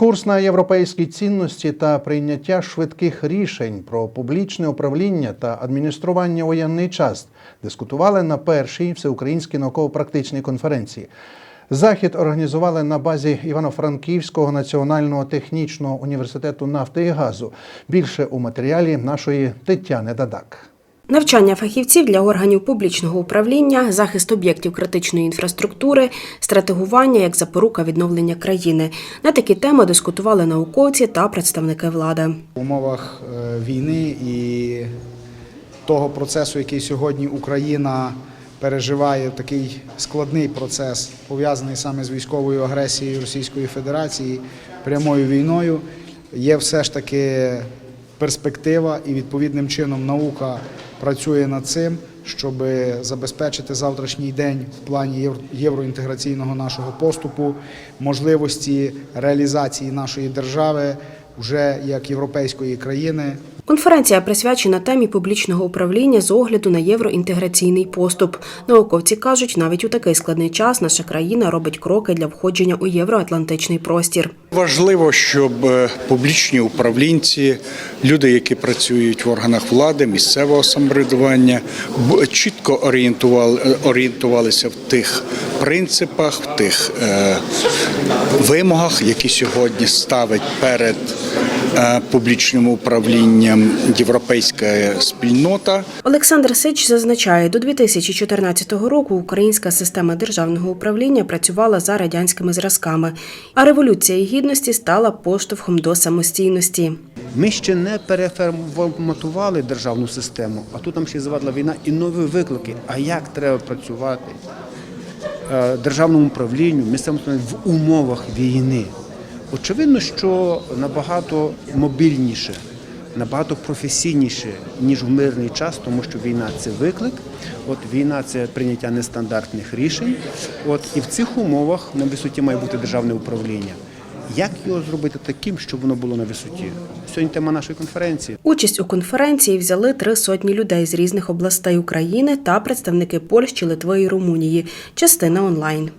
Курс на європейські цінності та прийняття швидких рішень про публічне управління та адміністрування воєнний час дискутували на першій всеукраїнській науково-практичній конференції. Захід організували на базі Івано-Франківського національного технічного університету нафти і газу. Більше у матеріалі нашої Тетяни Дадак. Навчання фахівців для органів публічного управління, захист об'єктів критичної інфраструктури, стратегування як запорука відновлення країни. На такі теми дискутували науковці та представники влади. В умовах е, війни і того процесу, який сьогодні Україна переживає, такий складний процес, пов'язаний саме з військовою агресією Російської Федерації, прямою війною, є все ж таки перспектива, і відповідним чином наука працює над цим, щоб забезпечити завтрашній день в плані євро- євроінтеграційного нашого поступу, можливості реалізації нашої держави вже як європейської країни Конференція присвячена темі публічного управління з огляду на євроінтеграційний поступ. Науковці кажуть, навіть у такий складний час наша країна робить кроки для входження у євроатлантичний простір. Важливо, щоб е, публічні управлінці, люди, які працюють в органах влади, місцевого самоврядування, б- чітко орієнтували, е, орієнтувалися в тих принципах, в тих е, вимогах, які сьогодні ставить перед публічним управлінням європейська спільнота. Олександр Сич зазначає, до 2014 року українська система державного управління працювала за радянськими зразками, а революція гідності стала поштовхом до самостійності. Ми ще не переформатували державну систему, а тут нам ще завадила війна і нові виклики. А як треба працювати е, державному управлінню, місцевому самоврядуванню в умовах війни? Очевидно, що набагато мобільніше, набагато професійніше, ніж в мирний час, тому що війна це виклик. От війна це прийняття нестандартних рішень. От і в цих умовах на висоті має бути державне управління. Як його зробити таким, щоб воно було на висоті? Сьогодні тема нашої конференції. Участь у конференції взяли три сотні людей з різних областей України та представники Польщі, Литви і Румунії. Частина онлайн.